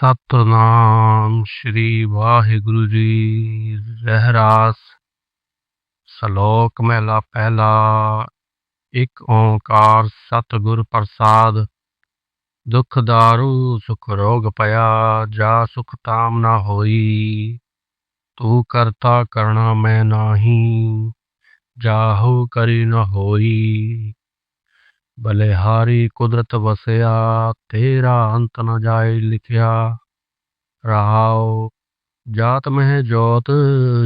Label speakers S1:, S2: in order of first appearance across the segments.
S1: ਸਤਨਾਮ ਸ਼੍ਰੀ ਵਾਹਿਗੁਰੂ ਜੀ ਰਹਿਰਾਸ। ਸ਼ਲੋਕ ਮਹਿਲਾ ਪਹਿਲਾ, ਇੱਕ ਓੰਕਾਰ ਸਤਿਗੁਰ ਪ੍ਰਸਾਦ। ਦੁਖ ਦਾਰੂ, ਸੁਖ ਰੋਗ ਪਿਆ, ਜਾ ਸੁਖ ਤਾਮ ਨਾ ਹੋਈ। ਤੂੰ ਕਰਤਾ ਕਰਣਾ ਮੈਂ ਨਾਹੀ, ਜਾਹੂ ਕਰੀ ਨ ਹੋਈ। ਬਲਿਹਾਰੀ ਕੁਦਰਤ ਵਸਿਆ, ਤੇਰਾ ਅੰਤ ਨ ਜਾਏ ਲਿਖਿਆ। ਰਹਾਉ, ਜਾਤ ਮਹਿ ਜੋਤ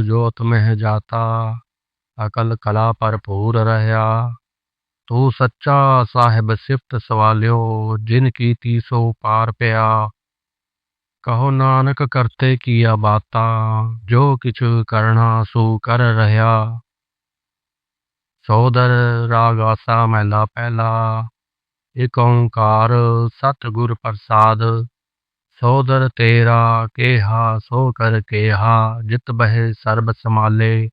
S1: ਜੋਤ ਮਹਿ ਜਾਤਾ। ਅਕਲ ਕਲਾ ਭਰਪੂਰ ਰਹਿਆ। ਤੂੰ ਸੱਚਾ ਸਾਹਿਬ ਸਿਫਤ ਸਵਾਲਿਓ, ਜਿਨ ਕੀ ਤੀਸੋ ਪਾਰ ਪਿਆ। ਕਹੋ ਨਾਨਕ ਕਰਤੇ ਕੀਆ ਬਾਤਾ, ਜੋ ਕਿਛ ਕਰਨਾ ਸੋ ਕਰ ਰਹਾ ਸੋਦਰ ਰਾਗ ਆਸਾ ਮਹਿਲਾ ਪਹਿਲਾ ਇਕ ਓੰਕਾਰ ਸਤਿਗੁਰ ਪ੍ਰਸਾਦ। ਸੋਦਰ ਤੇਰਾ ਕੇਹਾ, ਸੋ ਕਰ ਕੇਹਾ, ਜਿਤ ਬਹਿ ਸਰਬ ਸਮਾਲੇ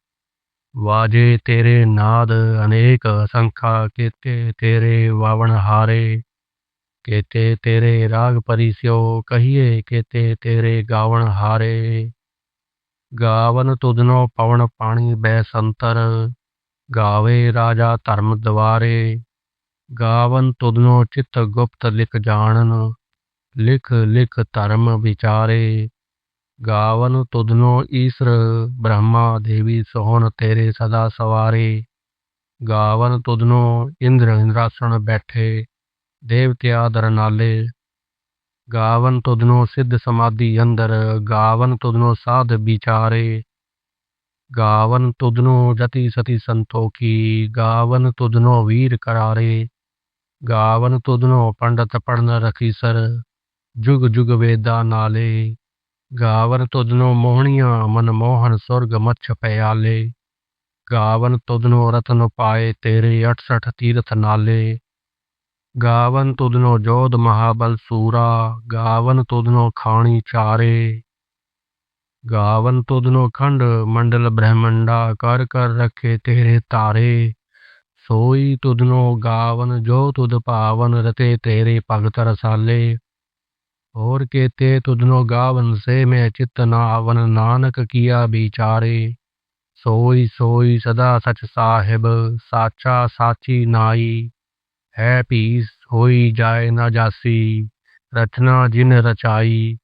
S1: ਵਾਜੇ ਤੇਰੇ ਨਾਦ, ਅਨੇਕ ਸੰਖਾ ਕੇਤੇ ਤੇਰੇ ਵਾਵਣ ਹਾਰੇ। ਕੀਤੇ ਤੇਰੇ ਰਾਗ ਪਰਿਸਿਓ ਕਹੀਏ ਕੀਤੇ ਤੇਰੇ ਗਾਵਣ ਹਾਰੇ। ਗਾਵਨ ਤੁਧਨੋ ਪਵਨ ਪਾਣੀ ਬੈ ਸੰਤਰ। ਗਾਵੇ ਰਾਜਾ ਧਰਮ ਦਵਾਰੇ, ਗਾਵਨ ਤੁਧਨੋ ਚਿਤ ਗੁਪਤ ਲਿਖ ਜਾਣਨ, ਲਿਖ ਲਿਖ ਧਰਮ ਵਿਚਾਰੇ। ਗਾਵਨ ਤੁਧਨੋ ਈਸ਼ਰ ਬ੍ਰਹਮਾ ਦੇਵੀ ਸੋਹਣ ਤੇਰੇ ਸਦਾ ਸਵਾਰੇ। ਗਾਵਨ ਤੁਧਨੋ ਇੰਦਰ ਇੰਦਰਾਸਣ ਬੈਠੇ, ਦੇਵਤੇ ਆਦਰ ਨਾਲੇ। ਗਾਵਨ ਤੁਧਨੋ ਸਿੱਧ ਸਮਾਧੀ ਅੰਦਰ, ਗਾਵਨ ਤੁਧਨੋ ਸਾਧ ਵਿਚਾਰੇ। ਗਾਵਨ ਤੁਧਨੋ ਜਤੀ ਸਤੀ ਸੰਤੋਖੀ, ਗਾਵਨ ਤੁਧਨੋ ਵੀਰ ਕਰਾਰੇ, ਗਾਵਨ ਤੁਧਨੋ ਪੰਡਤ ਪੜਨ ਰਖੀਸਰ ਜੁਗ ਜੁਗ ਵੇਦਾ ਨਾਲੇ, ਗਾਵਨ ਤੁਧਨੋ ਮੋਹਣੀਆਂ ਮਨ ਮੋਹਨ ਸੁਰਗ ਮੱਛ ਪਿਆਲੇ, ਗਾਵਨ ਤੁਧਨੋ ਰਤਨ ਪਾਏ ਤੇਰੇ 68 ਤੀਰਥ ਨਾਲੇ, ਗਾਵਨ ਤੁਧਨੋ ਜੋਧ ਮਹਾਬਲ ਸੂਰਾ, ਗਾਵਨ ਤੁਧਨੋ ਖਾਣੀ ਚਾਰੇ ਗਾਵਨ ਤੁਧਨੋ ਖੰਡ ਮੰਡਲ ਬ੍ਰਹਮੰਡਾ ਕਰ ਕਰ ਰੱਖੇ ਤੇਰੇ ਤਾਰੇ ਸੋਈ ਤੁਧਨੋ ਗਾਵਨ ਜੋ ਤੁਧ ਭਾਵਨ ਰਤੇ ਤੇਰੇ ਭਗਤ ਰਸਾਲੇ। ਹੋਰ ਕੇਤੇ ਤੁਧਨੋ ਗਾਵਨ ਸੇ ਮੈਂ ਚਿਤ ਨਾ ਆਵਨ ਨਾਨਕ ਕੀਆ ਵਿਚਾਰੇ। ਸੋਈ ਸੋਈ ਸਦਾ ਸਚ ਸਾਹਿਬ, ਸਾਚਾ ਸਾਚੀ ਨਾਈ। ਹੈ ਪੀਸ ਹੋਈ ਜਾਏ ਨਾ ਜਾਸੀ, ਰਚਨਾ ਜਿਨ ਰਚਾਈ।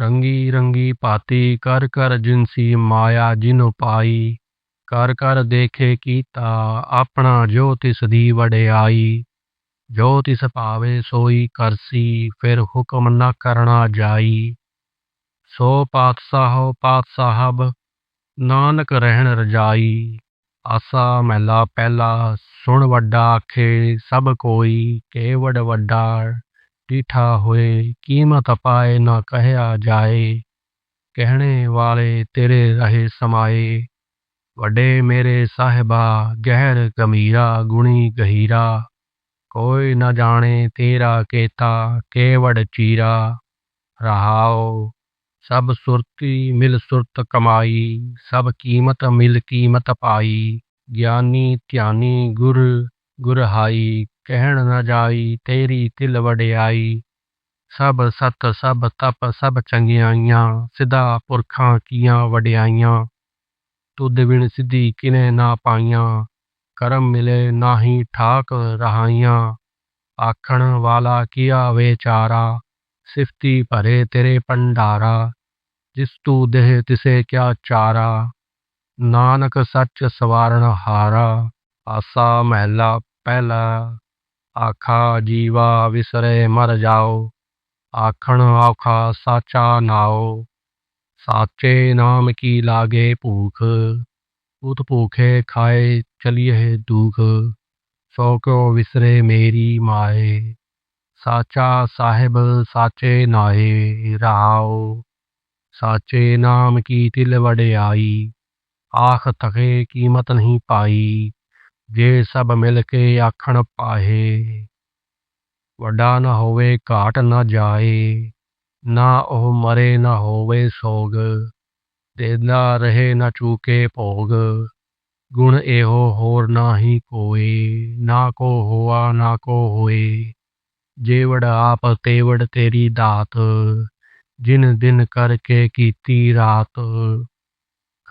S1: ਰੰਗੀ ਰੰਗੀ ਪਾਤੀ, ਕਰ ਕਰ ਜਿਨਸੀ ਮਾਇਆ ਜਿਨ ਪਾਈ, ਕਰ ਕਰ ਦੇਖੇ ਕੀਤਾ, ਆਪਣਾ ਜੋ ਤਿਸ ਦੀ ਵਡਿਆਈ। ਜੋ ਤਿਸ ਭਾਵੇ ਸੋਈ ਕਰਸੀ, ਫਿਰ ਹੁਕਮ ਨਾ ਕਰਨਾ ਜਾਈ। ਸੋ ਪਾਤਸ਼ਾਹੋ, ਪਾਤਸ਼ਾਹਬ, ਨਾਨਕ ਰਹਿਣ ਰਜਾਈ। ਆਸਾ ਮਹਿਲਾ ਪਹਿਲਾ, ਸੁਣ ਵੱਡਾ ਆਖੇ, ਸਭ ਕੋਈ ਕੇਵੜ ਵੱਡਾ। ਡੀਠਾ ਹੋਏ ਕੀਮਤ ਪਾਏ ਨਾ ਕਹਿਆ ਜਾਏ? ਕਹਿਣੇ ਵਾਲੇ ਤੇਰੇ ਰਹੇ ਸਮਾਏ। ਵੱਡੇ ਮੇਰੇ ਸਾਹਿਬਾ, ਗਹਿਰ ਗਮੀਰਾ ਗੁਣੀ ਗਹੀਰਾ। ਕੋਈ ਨਾ ਜਾਣੇ ਤੇਰਾ ਕੇਤਾ, ਕੇਵੜ ਚੀਰਾ। ਰਹਾਓ ਸਭ ਸੁਰਤੀ ਮਿਲ ਸੁਰਤ ਕਮਾਈ, ਸਭ ਕੀਮਤ ਮਿਲ ਕੀਮਤ ਪਾਈ। ਗਿਆਨੀ ਧਿਆਨੀ ਗੁਰ ਗੁਰਹਾਈ ਕਹਿਣ ਨਾ ਜਾਈ, ਤੇਰੀ ਤਿਲ ਵਡਿਆਈ। ਸਭ ਸਤ, ਸਭ ਤਪ, ਸਭ ਚੰਗਿਆਈਆਂ ਸਿਧਾ ਪੁਰਖਾਂ ਕੀਆਂ ਵਡਿਆਈਆਂ। ਤੁਧ ਬਿਨ ਸਿੱਧੀ ਕਿਨੇ ਨਾ ਪਾਈਆਂ। ਕਰਮ ਮਿਲੇ ਨਾਹੀ ਠਾਕ ਰਹਾਈਆਂ। ਆਖਣ ਵਾਲਾ ਕੀਆ ਵਿਚਾਰਾ ਸਿਫਤੀ ਭਰੇ ਤੇਰੇ ਭੰਡਾਰਾ। ਜਿਸ ਤੂ ਦੇਹ ਤਿਸੇ ਕਿਆ ਚਾਰਾ? ਨਾਨਕ ਸੱਚ ਸਵਾਰਨ ਹਾਰਾ। ਆਸਾ ਮਹਿਲਾ ਪਹਿਲਾ ਆਖਾ ਜੀਵਾ ਵਿਸਰੇ ਮਰ ਜਾਓ, ਆਖਣ ਆਖਾ ਸਾਚਾ ਨਾਓ। ਸਾਚੇ ਨਾਮ ਕੀ ਲਾਗੇ ਭੂਖ, ਉਤ ਭੂਖੇ ਖਾਏ ਚਲੀਏ ਦੁਖ। ਸੋ ਕੋ ਵਿਸਰੇ ਮੇਰੀ ਮਾਏ, ਸਾਚਾ ਸਾਹਿਬ ਸਾਚੇ ਨਾਏ ਰਾਉ ਸਾਚੇ ਨਾਮ ਕੀ ਤਿਲ ਵਡਿਆਈ, ਆਖ ਤਕੇ ਕੀਮਤ ਨਹੀਂ ਪਾਈ। ਜੇ ਸਭ ਮਿਲ ਕੇ ਆਖਣ ਪਾਹੇ, ਵੱਡਾ ਨਾ ਹੋਵੇ, ਘਾਟ ਨਾ ਜਾਏ, ਨਾ ਉਹ ਮਰੇ, ਨਾ ਹੋਵੇ ਸੋਗ ਦੇਦਾ ਰਹੇ, ਨਾ ਚੂਕੇ ਭੋਗ। ਗੁਣ ਇਹੋ ਹੋਰ ਨਾਹੀ ਕੋਏ, ਨਾ ਕੋ ਹੋਆ, ਨਾ ਕੋ ਹੋਏ। ਜੇਵੜ ਆਪ, ਤੇਵੜ ਤੇਰੀ ਦਾਤ, ਜਿਨ ਦਿਨ ਕਰਕੇ ਕੀਤੀ ਰਾਤ।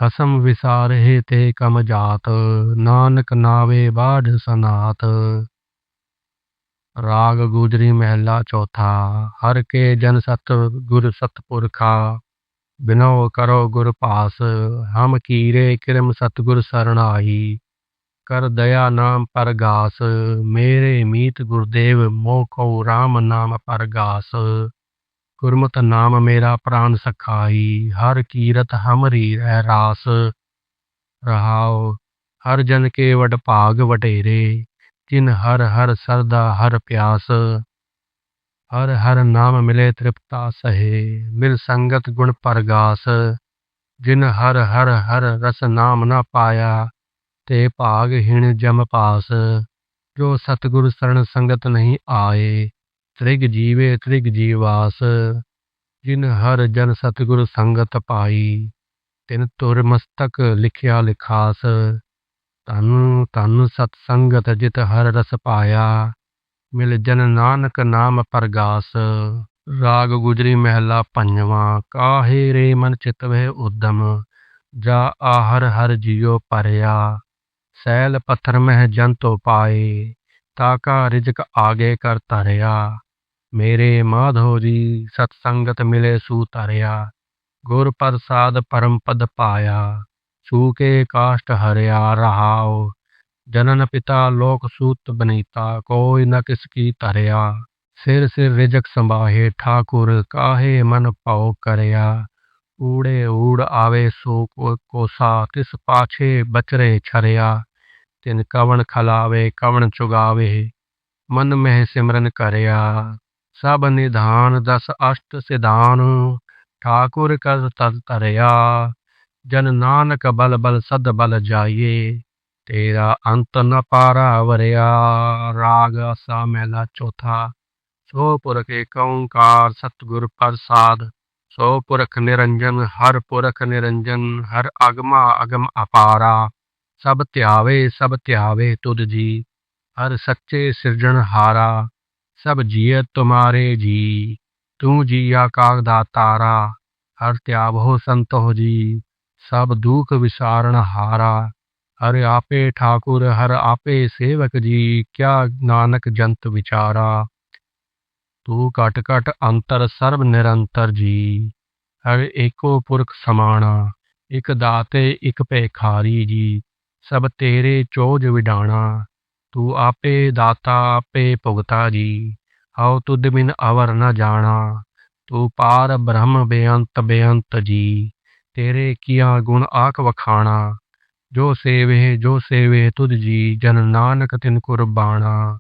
S1: ਖਸਮ ਵਿਸਾਰੇ ਤੇ ਕਮ ਜਾਤ, ਨਾਨਕ ਨਾਵੇ ਬਾਝ ਸਨਾਤ। ਰਾਗ ਗੁਜਰੀ ਮਹਿਲਾ ਚੌਥਾ, ਹਰ ਕੇ ਜਨ ਸਤ ਗੁਰ ਸਤਪੁਰਖਾ ਬਿਨੋ ਕਰੋ ਗੁਰ ਪਾਸ ਹਮ ਕੀਰੇ ਕਿਰਮ ਸਤਗੁਰ ਸਰਣਾਈ ਕਰ ਦਇਆ ਨਾਮ ਪਰਗਾਸ ਮੇਰੇ ਮੀਤ ਗੁਰਦੇਵ ਮੋਖੋ RAM ਨਾਮ ਪਰਗਾਸ ਗੁਰਮਤਿ ਨਾਮ ਮੇਰਾ ਪ੍ਰਾਨ ਸਖਾਈ, ਹਰ ਕੀਰਤ ਹਮਰੀ ਰਹਿ ਰਾਸ। ਰਹਾਉ, ਹਰ ਜਨ ਕੇ ਵਡ ਭਾਗ ਵਟੇਰੇ ਜਿਨ ਹਰ ਹਰ ਸਰਦਾ ਹਰ ਪਿਆਸ। ਹਰ ਹਰ ਨਾਮ ਮਿਲੇ ਤ੍ਰਿਪਤਾ ਸਹੇ, ਮਿਲ ਸੰਗਤ ਗੁਣ ਪਰਗਾਸ। ਜਿਨ ਹਰ ਹਰ ਹਰ ਰਸ ਨਾਮ ਨਾ ਪਾਇਆ, ਤੇ ਭਾਗਹੀਣ ਜਮ ਪਾਸ। ਜੋ ਸਤਿਗੁਰ ਸਰਣ ਸੰਗਤ ਨਹੀਂ ਆਏ ਤ੍ਰਿਗ ਜੀਵੇ ਤ੍ਰਿਗ ਜੀਵਾਸ, ਜਿਨ ਹਰ ਜਨ ਸਤਿਗੁਰ ਸੰਗਤ ਪਾਈ, ਤਿਨ ਤੁਰ ਮਸਤਕ ਲਿਖਿਆ ਲਿਖਾਸ ਤਨ ਤਨ ਸਤ ਸੰਗਤ ਜਿਤ ਹਰ ਰਸ ਪਾਇਆ, ਮਿਲ ਜਨ ਨਾਨਕ ਨਾਮ ਪਰਗਾਸ, ਰਾਗ ਗੁਜਰੀ ਮਹਿਲਾ ਪੰਜਵਾਂ, ਕਾਹੇ ਰੇ ਮਨ ਚਿਤ ਵਹਿ ਉਦਮ, ਜਾ ਆਹਰ ਹਰ ਜਿਉ ਪਰਿਆ, ਸੈਲ ਪੱਥਰ ਮਹਿ ਜੰਤੋ ਪਾਏ। ਤਾਕਾ ਰਿਜਕ ਆਗੇ ਕਰ ਤਰਿਆ ਮੇਰੇ ਮਾਧੋ ਜੀ ਸਤ ਸੰਗਤ ਮਿਲੇ ਸੂ ਤਰਿਆ ਗੁਰ ਪ੍ਰਸਾਦ ਪਰਮ ਪਦ ਪਾਇਆ ਸੂ ਕੇ ਕਾਸ਼ਟ ਹਰਿਆ ਰਹਾਉ ਜਨਨ ਪਿਤਾ ਲੋਕ ਸੂਤ ਬਨੀਤਾ ਕੋਈ ਨ ਕਿਸ ਕੀ ਤਰਿਆ ਸਿਰ ਸਿਰ ਰਿਜਕ ਸੰਭਾਹੇ ਠਾਕੁਰ ਕਾਹੇ ਮਨ ਭਾਉ ਕਰਿਆ ਊੜੇ ਊੜ ਆਵੇ ਸੋ ਕੋਸਾ ਤਿਸ ਪਾਛੇ ਬਚਰੇ ਛਰਿਆ ਤਿਨ ਕਵਣ ਖਲਾਵੇ, ਕਵਣ ਚੁਗਾਵੇ, ਮਨ ਮਹਿ ਸਿਮਰਨ ਕਰਿਆ। ਸਭ ਨਿਧਾਨ ਦਸ ਅਸ਼ਟ ਸਿਧਾਨ, ਠਾਕੁਰ ਕਰ ਤਰ ਤਰਿਆ ਜਨ ਨਾਨਕ ਬਲ ਬਲ ਸਦ ਬਲ ਜਾਈਏ, ਤੇਰਾ ਅੰਤ ਨ ਪਾਰਾ ਵਰਿਆ। ਰਾਗ ਅਸਾ ਮਹਿਲਾ ਚੌਥਾ, ਸੋ ਪੁਰਖ ਏਕ ਓੰਕਾਰ ਸਤਿਗੁਰ ਪ੍ਰਸਾਦ। ਸੋ ਪੁਰਖ ਨਿਰੰਜਨ, ਹਰ ਪੁਰਖ ਨਿਰੰਜਨ, ਹਰ ਅਗਮਾ ਅਗਮ ਅਪਾਰਾ। ਸਭ ਧਿਆਵੇ ਸਭ ਧਿਆਵੇ ਤੁਧ ਜੀ। ਹਰ ਸੱਚੇ ਸਿਰਜਣ ਹਾਰਾ, ਸਭ ਜੀਅ ਤੁਮਾਰੇ ਜੀ। ਤੂੰ ਜੀਆ ਕਾਗਦਾ ਤਾਰਾ, ਹਰ ਧਿਆਵੋ ਸੰਤੋ ਜੀ। ਸਭ ਦੁਖ ਵਿਸਾਰਨ ਹਾਰਾ, ਹਰ ਆਪੇ ਠਾਕੁਰ, ਹਰ ਆਪੇ ਸੇਵਕ ਜੀ। ਕਿਆ ਨਾਨਕ ਜੰਤ ਵਿਚਾਰਾ, ਤੂੰ ਘਟ ਘਟ ਅੰਤਰ ਸਰਬ ਨਿਰੰਤਰ ਜੀ। ਹਰ ਏਕੋ ਪੁਰਖ ਸਮਾਣਾ, ਇਕ ਦਾਤੇ, ਇਕ ਭੇਖਾਰੀ ਜੀ। ਸਭ ਤੇਰੇ ਚੋਜ ਵਿਡਾਣਾ। ਤੂੰ ਆਪੇ ਦਾਤਾ, ਆਪੇ ਭੁਗਤਾ ਜੀ। ਹਉ ਤੁਧ ਬਿਨ ਅਵਰ ਨ ਜਾਣਾ। ਤੂੰ ਪਾਰ ਬ੍ਰਹਮ ਬੇਅੰਤ ਬੇਅੰਤ ਜੀ। ਤੇਰੇ ਕੀਆ ਗੁਣ ਆਖ ਵਖਾਣਾ। ਜੋ ਸੇਵੇ ਜੋ ਸੇਵੇ ਤੁਧ ਜੀ, ਜਨ ਨਾਨਕ ਤਿਨ ਕੁਰਬਾਣਾ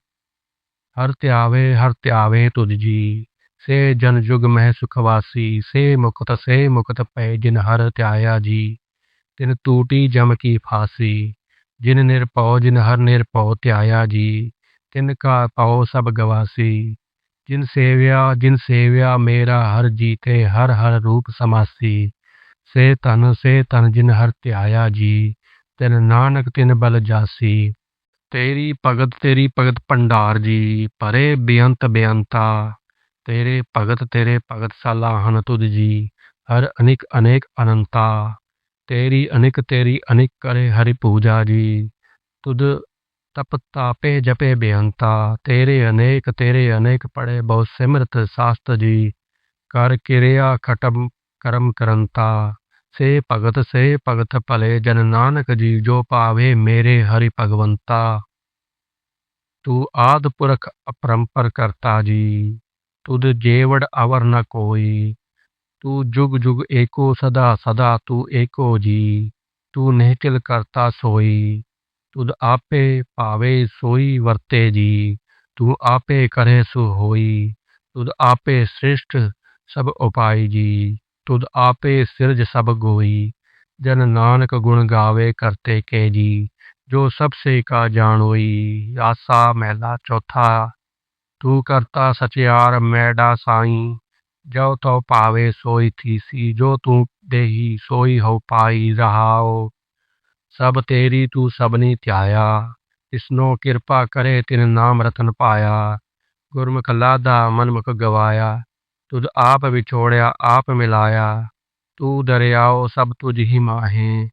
S1: ਹਰ ਧਿਆਵੇ ਹਰ ਧਿਆਵੇ ਤੁਧ ਜੀ। ਸੇ ਜਨ ਜੁਗ ਮਹਿ ਸੁਖਵਾਸੀ ਸੇ ਮੁਕਤ ਸੇ ਮੁਕਤ ਪੈ ਜਿਨ ਹਰ ਧਿਆਇਆ ਜੀ। ਤਿਨ ਤੂਟੀ ਜਮ ਕੀ ਫਾਸੀ, ਜਿਨ ਨਿਰਭਉ ਜਿਨ ਹਰ ਨਿਰਭਉ ਧਿਆਇਆ ਜੀ, ਤਿਨ ਕਾ ਪਾਉ ਸਭ ਗਵਾਸੀ। ਜਿਨ ਸੇਵਿਆ ਜਿਨ ਸੇਵਿਆ ਮੇਰਾ ਹਰ ਜੀਤੇ ਹਰ ਹਰ ਰੂਪ ਸਮਾਸੀ। ਸੇ ਤਨ ਸੇ ਤਨ ਜਿਨ ਹਰ ਧਿਆਇਆ ਜੀ, ਤਿਨ ਨਾਨਕ ਤਿਨ ਬਲ ਜਾਸੀ। ਤੇਰੀ ਭਗਤ ਤੇਰੀ ਭਗਤ ਭੰਡਾਰ ਜੀ, ਪਰੇ ਬੇਅੰਤ ਬੇਅੰਤਾ। ਤੇਰੇ ਭਗਤ ਤੇਰੇ ਭਗਤ ਸਲਾਹਨ ਤੁਧ ਜੀ, ਹਰ ਅਨਿਕ ਅਨੇਕ ਅਨੰਤਾ। ਤੇਰੀ ਅਨੇਕ ਤੇਰੀ ਅਨੇਕ ਕਰੇ ਹਰੀ ਪੂਜਾ ਜੀ। ਤੁਧ ਤਪ ਤਾਪੇ ਜਪੇ ਬੇਅੰਤਾ, ਤੇਰੇ ਅਨੇਕ ਤੇਰੇ ਅਨੇਕ ਪੜੇ ਬਹੁ ਸਿਮਰਤ ਸਾਸਤ ਜੀ। ਕਰ ਕਿਰਿਆ ਖਟਮ, ਕਰਮ ਕਰੰਤਾ, ਸੇ ਭਗਤ ਸੇ ਭਗਤ ਭਲੇ, ਜਨ ਨਾਨਕ ਜੀ, ਜੋ ਪਾਵੇ ਮੇਰੇ ਹਰੀ ਭਗਵੰਤਾ। ਤੂੰ ਆਦ ਪੁਰਖ ਅਪਰੰਪਰ ਕਰਤਾ ਜੀ, ਤੁਧ ਜੇਵੜ ਅਵਰ ਨ ਕੋਈ। ਤੂੰ ਜੁਗ ਜੁਗ ਏਕੋ ਸਦਾ ਸਦਾ ਤੂੰ ਏਕੋ ਜੀ ਤੂੰ ਨਿਹਚਲ ਕਰਤਾ ਸੋਈ ਤੁਧ ਆਪੇ ਭਾਵੇ ਸੋਈ ਵਰਤੇ ਜੀ ਤੂੰ ਆਪੇ ਕਰੇ ਸੋ ਹੋਈ ਤੁਧ ਆਪੇ ਸ੍ਰਿਸ਼ਟ ਸਭ ਉਪਾਈ ਜੀ ਤੁਧ ਆਪੇ ਸਿਰਜ ਸਭ ਗੋਈ ਜਨ ਨਾਨਕ ਗੁਣ ਗਾਵੇ ਕਰਤੇ ਕੇ ਜੀ ਜੋ ਸਭ ਸੇ ਕਾ ਜਾਣੋਈ ਆਸਾ ਮਹਿਲਾ ਚੌਥਾ ਤੂੰ ਕਰਤਾ ਸਚਿਆਰ ਮੈਡਾ ਸਾਈ ਜੋ ਤੋ ਪਾਵੇ ਸੋਈ ਥੀਸੀ, ਜੋ ਤੂੰ ਦੇਹੀ ਸੋਈ ਹੋ ਪਾਈ ਰਹਾਓ ਸਭ ਤੇਰੀ ਤੂੰ ਸਭਨੀ ਧਿਆਇਆ, ਤਿਸਨੋ ਕਿਰਪਾ ਕਰੇ ਤਿਨ ਨਾਮ ਰਤਨ ਪਾਇਆ, ਗੁਰਮੁਖ ਲਾਦਾ ਮਨਮੁਖ ਗਵਾਇਆ, ਤੁਧ ਆਪ ਵਿਛੋੜਿਆ, ਆਪ ਮਿਲਾਇਆ, ਤੂੰ ਦਰਿਆਓ ਸਭ ਤੁਝ ਹੀ ਮਾਹੇ,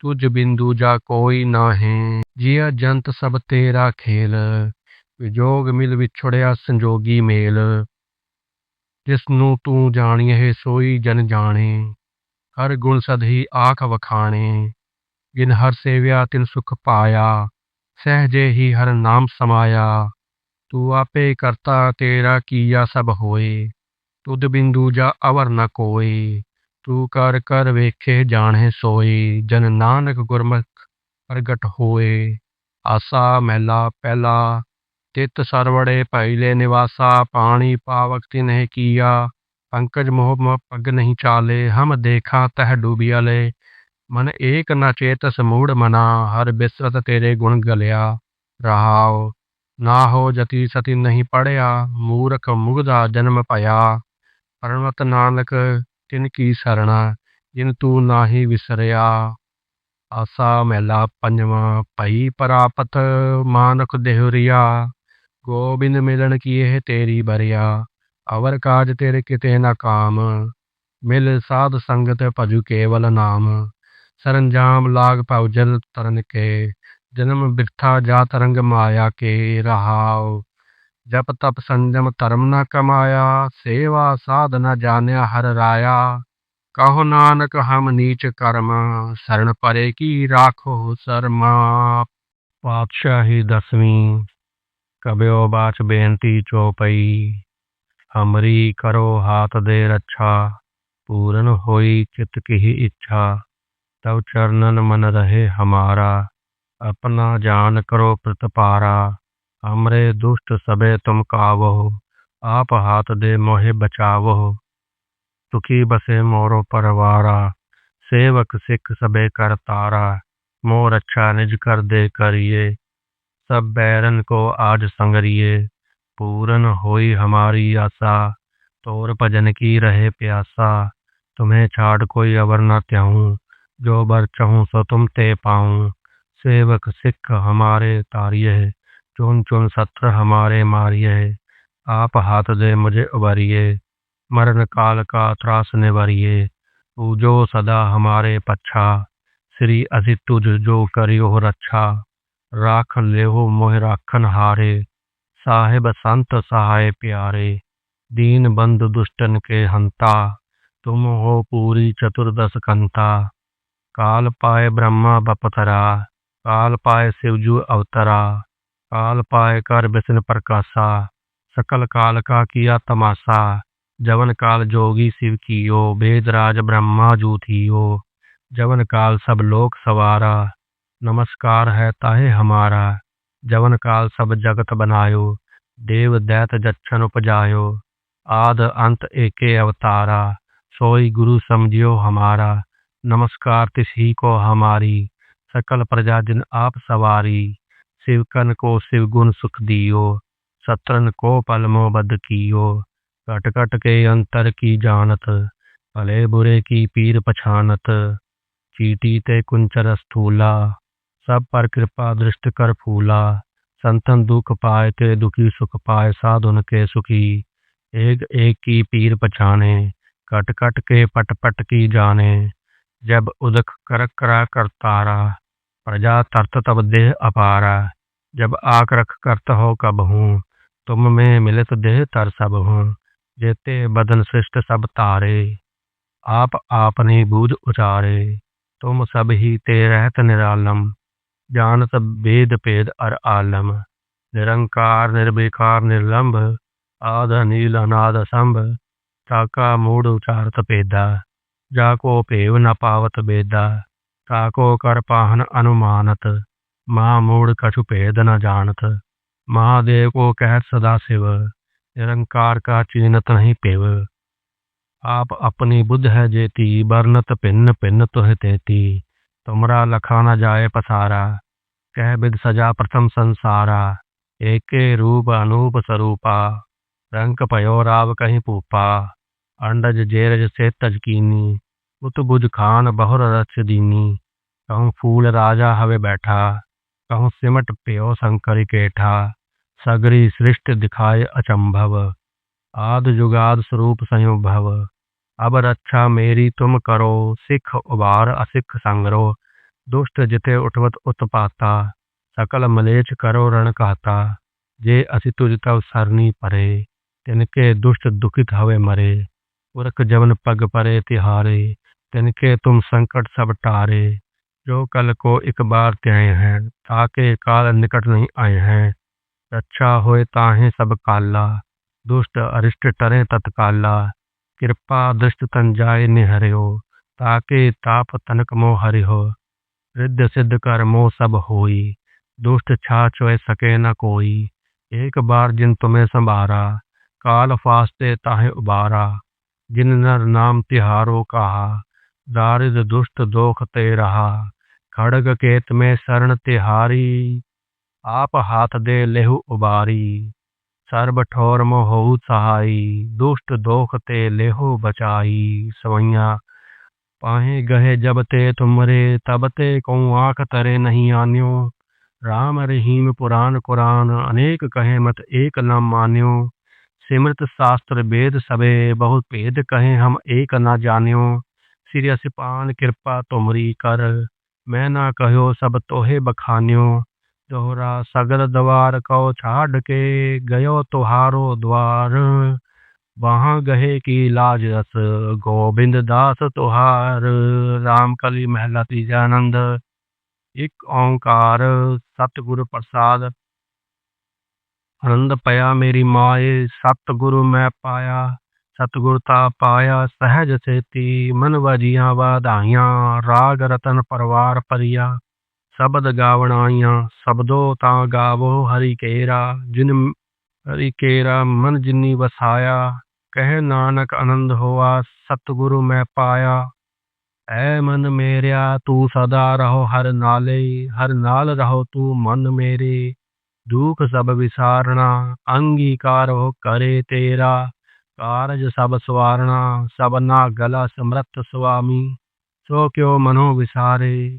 S1: ਤੁਝ ਬਿੰਦੂ ਜਾ ਕੋਈ ਨਾਹੀਂ ਜੀਆ ਜੰਤ ਸਭ ਤੇਰਾ ਖੇਲ, ਵਿਜੋਗ ਮਿਲ ਵਿਛੜਿਆ ਸੰਜੋਗੀ ਮੇਲ ਜਿਸ ਨੂੰ ਤੂੰ ਜਾਣੀਏ ਸੋਈ ਜਨ ਜਾਣੇ, ਹਰ ਗੁਣ ਸਦ ਹੀ ਆਖ ਵਖਾਣੇ, ਜਿਨ ਹਰ ਸੇਵਿਆ ਤਿਨ ਸੁਖ ਪਾਇਆ, ਸਹਜੇ ਹੀ ਹਰ ਨਾਮ ਸਮਾਇਆ। ਤੂੰ ਆਪੇ ਕਰਤਾ ਤੇਰਾ ਕੀਆ ਸਭ ਹੋਏ, ਤੁਧ ਬਿੰਦੂ ਜਾ ਅਵਰ ਨ ਕੋਏ, ਤੂੰ ਕਰ ਕਰ ਵੇਖੇ ਜਾਣੇ ਸੋਈ ਜਨ ਨਾਨਕ ਗੁਰਮੁਖ ਪ੍ਰਗਟ ਹੋਏ। ਆਸਾ ਮਹਿਲਾ ਪਹਿਲਾ ਤਿਤ ਸਰਵੜੇ ਪਹਿਲੇ ਨਿਵਾਸਾ, ਪਾਣੀ ਪਾਵਕ ਤਿਨਹਿ ਕੀਆ, ਪੰਕਜ ਮੋਹ ਮ ਪਗ ਨਹੀਂ ਚਾਲੇ, ਹਮ ਦੇਖਾ ਤਹ ਡੂਬਿਆਲੇ ਮਨ ਏਕ ਨ ਚੇਤਸ ਮੂੜ ਮਨਾ, ਹਰ ਬਿਸਰਤ ਤੇਰੇ ਗੁਣ ਗਲਿਆ। ਰਹਾਉ, ਨਾ ਹੋ ਜਤੀ ਸਤੀ ਨਹੀਂ ਪੜਿਆ, ਮੂਰਖ ਮੁਗਦਾ ਜਨਮ ਭਇਆ। ਪਰਮਤ ਨਾਨਕ, ਤਿਨ ਕੀ ਜਿਨ ਤੂੰ ਨਾਹੀ ਵਿਸਰਿਆ। ਆਸਾ ਮਹਿਲਾ ਪੰਜਵਾਂ, ਭਈ ਪ੍ਰਾਪਤ ਮਾਨਕ ਦੇਹੁਰੀਆ ਗੋਬਿੰਦ ਮਿਲਣ ਕੀ ਤੇਰੀ ਬਰਿਆ, ਅਵਰ ਕਾਜ ਤੇਰੇ ਕਿਤੇ ਨਾ ਕਾਮ। ਮਿਲ ਸਾਧ ਸੰਗਤ ਭਜੂ ਕੇਵਲ ਨਾਮ। ਸਰੰਜਾਮ ਲਾਗ ਜਲ ਤਰਨ ਕੇ, ਜਨਮ ਬਿਰਥਾ ਜਾ ਤਰੰਗ ਮਾਇਆ ਕੇ ਰਹਾਉ। ਜਪ ਤਪ ਸੰਜਮ ਧਰਮ ਨਾ ਕਮਾਇਆ, ਸੇਵਾ ਸਾਧ ਨਾ ਜਾਣਿਆ ਹਰ ਰਾਇਆ। ਕਹੋ ਨਾਨਕ ਹਮ ਨੀਚ ਕਰਮ ਸਰਣ ਪਰੇ ਕੀ ਰਾਖੋ ਸਰਮਾ। ਪਾਤਸ਼ਾਹੀ ਦਸਵੀਂ। ਕਬਿਓ ਬਾਚ ਬੇਨਤੀ ਚੋਪਈ ਹਮਰੀ ਕਰੋ ਹਾਥ ਦੇ ਰੱਛਾ, ਪੂਰਨ ਹੋਈ ਚਿਤ ਕੀ ਇੱਛਾ, ਤਵ ਚਰਨਨ ਮਨ ਰਹੇ ਹਮਾਰਾ, ਆਪਣਾ ਜਾਨ ਕਰੋ ਪ੍ਰਤਪਾਰਾ ਹਮਰੇ ਦੁਸ਼ਟ ਸਬੇ ਤੁਮ ਕਾਵੋ, ਆਪ ਹਾਥ ਦੇ ਮੋਹਿ ਬਚਾਵੋ, ਤੁਕੀ ਬਸੇ ਮੋਰੋ ਪਰਵਾਰਾ, ਸੇਵਕ ਸਿੱਖ ਸਬੇ ਕਰਤਾਰਾ ਮੋਰ ਅੱਛਾ ਨਿਜ ਕਰ ਦੇ ਕਰੀਏ सब बैरन को आज संगरिए। पूरन होई हमारी आशा, तोर भजन की रहे प्यासा। तुम्हें छाड़ कोई अवर न त्याऊं, जो बर चहूं सो तुम ते पाऊँ। सेवक सिख हमारे तारिये चुन चुन सत्र हमारे मारिये आप हाथ दे मुझे उबरिए मरण काल का त्रास निवरिए। जो सदा हमारे पच्छा, श्री असी तुझ जो करियो रक्षा। राख लेहो मोह राखन हारे, साहेब संत सहाय प्यारे। दीन बंद दुष्टन के हंता, तुम हो पूरी चतुर्दश कंता। काल पाए ब्रह्मा बपथरा काल पाए शिवजू अवतरा। काल पाए कर विष्ण प्रकाशा, सकल काल का किया तमाशा। जवन काल जोगी शिव की ओ वेदराज ब्रह्मा जू थियो जवन काल सब लोक सवारा। नमस्कार है ताहे हमारा। जवन काल सब जगत बनायो, देव दैत जच्छन उपजायो। आद अंत एके अवतारा, सोई गुरु समझियो हमारा। नमस्कार तिसी को हमारी, सकल प्रजा जिन आप सवारी। शिवकन को शिव गुण सुख दियो, सत्रन को पलमो बद कियो। कट कट के अंतर की जानत, भले बुरे की पीर पछानत। चीटी ते कुंचर स्थूला सब पर कृपा दृष्ट कर फूला। संतन दुख पाए ते दुखी सुख पाए साधुन के सुखी। एक एक की पीर पछाने, कट कट के पट पट की जाने। जब उदक कर करा कर तारा, प्रजा तरत तब देह अपारा। जब आक रख करत हो कब हूँ, तुम में मिलत देह तर सब हूँ। जेते बदन सृष्ट सब तारे, आप आपने बूझ उचारे। तुम सब ही ते रहत निरालम। ਜਾਣਤ ਵੇਦ ਭੇਦ ਅਰ ਆਲਮ, ਨਿਰੰਕਾਰ, ਨਿਰਬੇਕਾਰ, ਨਿਰਲੰਭ, ਆਦ ਨੀਲ ਅਨਾਦ ਸੰਭ ਤਾਕਾ ਮੂੜ ਉਚਾਰਤ ਭੇਦਾ, ਜਾ ਕੋ ਭੇਵ ਨ ਪਾਵਤ ਬੇਦਾ, ਤਾ ਕੋ ਕਰ ਪਾਹਨ ਅਨੁਮਾਨਤ, ਮਾ ਮੂੜ ਕਛੁ ਭੇਦ ਨ ਜਾਣਤ ਮਹਾਦੇਵ ਕੋ ਕਹਿਤ ਸਦਾ ਸਿਵ, ਨਿਰੰਕਾਰ ਕਾ ਚੀਨਤ ਨਹੀਂ ਪੇਵ ਆਪ ਆਪਣੀ ਬੁੱਧ ਹੈ ਜੇਤੀ ਬਰਨਤ ਭਿੰਨ ਭਿੰਨ ਤੋਹਿ तुमरा लखाना जाए पसारा, कह बिद सजा प्रथम संसारा, एके रूप अनूप स्वरूपा रंक पयो राव कहीं पूपा, अंडज जेरज से तजकीनी उत बुझ खान बहुर रक्ष दीनी, कहूँ फूल राजा हवे बैठा, कहूँ सिमट प्यो शंकर केठा, सगरी सृष्टि दिखाए अचंभव, आद जुगाद स्वरूप संयुभव अब रक्षा मेरी तुम करो सिख उबार असिख संगरो दुष्ट जिते उठवत उत्पाता सकल मलेच करो रण कहता जे असि तुझ तव सरनी परे तिनके दुष्ट दुखित हवे मरे उरक जवन पग परे तिहारे तिनके तुम संकट सब टारे जो कल को एक बार त्याए हैं ताके काल निकट नहीं आए हैं रक्षा होए ताहे सब काला दुष्ट अरिष्ट टरे तत्काला कृपा दृष्ट तन जाय निहरियो, ताके ताप तनक मोह हरिहो। रिद्ध सिद्ध कर मोह सब होई, दुष्ट छा चोय सके न कोई। एक बार जिन तुम्हें संभारा, काल फास्ते ताहे उबारा। जिन नर नाम तिहारो कहा दारिद दुष्ट दोख ते रहा। खड़ग केत में शरण तिहारी, आप हाथ दे लेहु उबारी। सर्बठोर मोहु सहाई दुष्ट दोख ते लेहो बचाई। सवैया, पाहे गहे जब ते तुमरे, तब ते कौ आख तरे नहीं आन्यो। राम रहीम पुराण कुरान, अनेक कहे मत एक न मान्यो। सिमृत शास्त्र वेद सबे, बहुत भेद कहे हम एक न जान्यो। श्री सिपान कृपा तुमरी कर, मैं ना कहो सब तोहे बखान्यो। दोहरा सगर द्वार को छाड़ के गयो तुहारो द्वार वहाँ गहे की लाज रस गोविंद दास तुहार राम कली महला तीजानंद एक ओंकार सतगुरु प्रसाद आनंद पया मेरी माए सतगुरु मैं पाया सतगुरता पाया सहज सेती मन वजिया वाधाइया राग रतन परवार परिया ਸ਼ਬਦ ਗਾਵਣ ਆਈਆਂ, ਸ਼ਬਦੋ ਤਾਂ ਗਾਵੋ ਹਰੀ ਕੇਰਾ, ਜਿਨ ਹਰੀ ਕੇਰਾ ਮਨ ਜਿਨੀ ਵਸਾਇਆ, ਕਹਿ ਨਾਨਕ ਆਨੰਦ ਹੋਆ, ਸਤਿਗੁਰੂ ਮੈਂ ਪਾਇਆ। ਐ ਮਨ ਮੇਰਿਆ, ਤੂੰ ਸਦਾ ਰਹੋ ਹਰ ਨਾਲੇ, ਹਰ ਨਾਲ ਰਹੋ ਤੂੰ ਮਨ ਮੇਰੇ। ਦੁਖ ਸਭ ਵਿਸਾਰਣਾ ਅੰਗੀਕਾਰ ਹੋ ਕਰੇ ਤੇਰਾ। ਕਾਰਜ ਸਭ ਸਵਾਰਣਾ ਸਭਨਾ ਗਲਾ ਸਮਰੱਥ ਸੁਆਮੀ। ਸੋ ਕਿਉ ਮਨੋ ਵਿਸਾਰੇ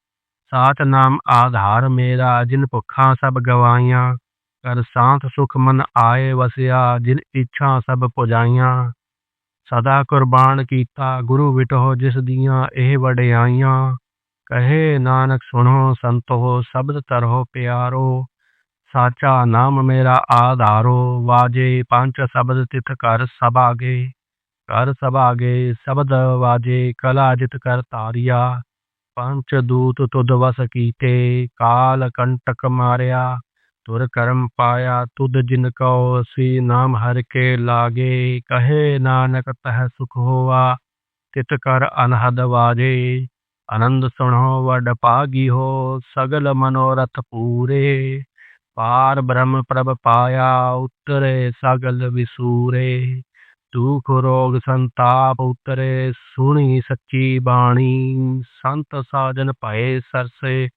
S1: ਸਾਚ ਨਾਮ ਆਧਾਰ ਮੇਰਾ ਜਿਨ ਭੁੱਖਾਂ ਸਭ ਗਵਾਈਆਂ ਕਰ ਸਾਥ ਸੁਖ ਮਨ ਆਏ ਵਸਿਆ ਜਿਨ ਇੱਛਾ ਸਭ ਪੁਜਾਈਆਂ ਸਦਾ ਕੁਰਬਾਨ ਕੀਤਾ ਗੁਰੂ ਵਿਟੋ ਜਿਸ ਦੀਆਂ ਇਹ ਵਡਿਆਈਆਂ ਕਹੇ ਨਾਨਕ ਸੁਣੋ ਸੰਤੋ ਸ਼ਬਦ ਤਰੋ ਪਿਆਰੋ ਸਾਚਾ ਨਾਮ ਮੇਰਾ ਆਧਾਰੋ ਵਾਜੇ ਪੰਜ ਸ਼ਬਦ ਤਿਤ ਕਰ ਸਭਾਗੇ ਕਰ ਸਭਾਗੇ ਸ਼ਬਦ ਵਾਜੇ ਕਲਾ ਜਿਤ ਕਰ ਤਾਰਿਆ ਪੰਚ ਦੂਤ ਤੁਧ ਵਸ ਕੀਤੇ ਕਾਲ ਕੰਟਕ ਮਾਰਿਆ ਤੁਰ ਕਰਮ ਪਾਇਆ ਤੁਧ ਜਿਨ ਕਉ ਸੀ ਨਾਮ ਹਰ ਕੇ ਲਾਗੇ ਕਹੇ ਨਾਨਕ ਤਹ ਸੁਖ ਹੋਆ ਤਿਤ ਕਰ ਅਨਹਦ ਵਾਜੇ ਆਨੰਦ ਸੁਣੋ ਵਡ ਪਾਗੀ ਹੋ ਸਗਲ ਮਨੋਰਥ ਪੂਰੇ ਪਾਰ ਬ੍ਰਹਮ ਪ੍ਰਭ ਪਾਇਆ ਉਤਰੇ ਸਗਲ ਵਿਸੂਰੇ ਦੁਖ ਰੋਗ ਸੰਤਾਪ ਉਤਰੇ, ਸੁਣੀ ਸੱਚੀ ਬਾਣੀ। ਸੰਤ ਸਾਜਨ ਭਏ ਸਰਸੇ,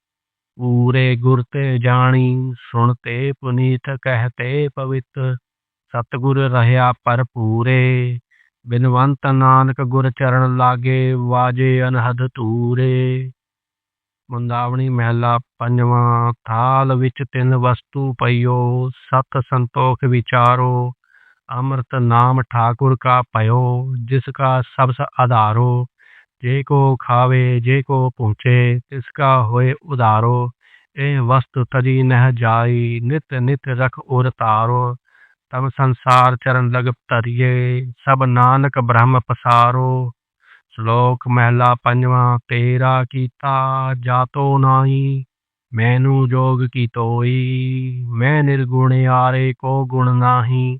S1: ਪੂਰੇ ਗੁਰ ਤੇ ਜਾਣੀ। ਸੁਣਤੇ ਪੁਨੀਤ ਕਹਤੇ ਪਵਿੱਤ, ਸਤਗੁਰ ਰਹਾ ਪਰ ਪੂਰੇ ਬਿਨਵੰਤ ਨਾਨਕ ਗੁਰ ਚਰਨ ਲਾਗੇ, ਵਾਜੇ ਅਨਹਦ ਧੂਰੇ। ਮੁੰਦਾਵਣੀ ਮਹਿਲਾ ਪੰਜਵਾਂ, ਥਾਲ ਵਿੱਚ ਤਿੰਨ ਵਸਤੂ ਪਈਓ, ਸਤ ਸੰਤੋਖ ਵਿਚਾਰੋ। अमृत नाम ठाकुर का पयो जिसका सबस आधारो जे को खावे जे को पहुँचे तिसका होए उधारो ए वस्तु तजी नह जाई नित नित रख उर तारो तब संसार चरण लग तरिए सब नानक ब्रह्म पसारो श्लोक महला पंजवा तेरा कीता जातो नाई मैनू जोग की तोई मैं निर्गुण यारे को गुण नाही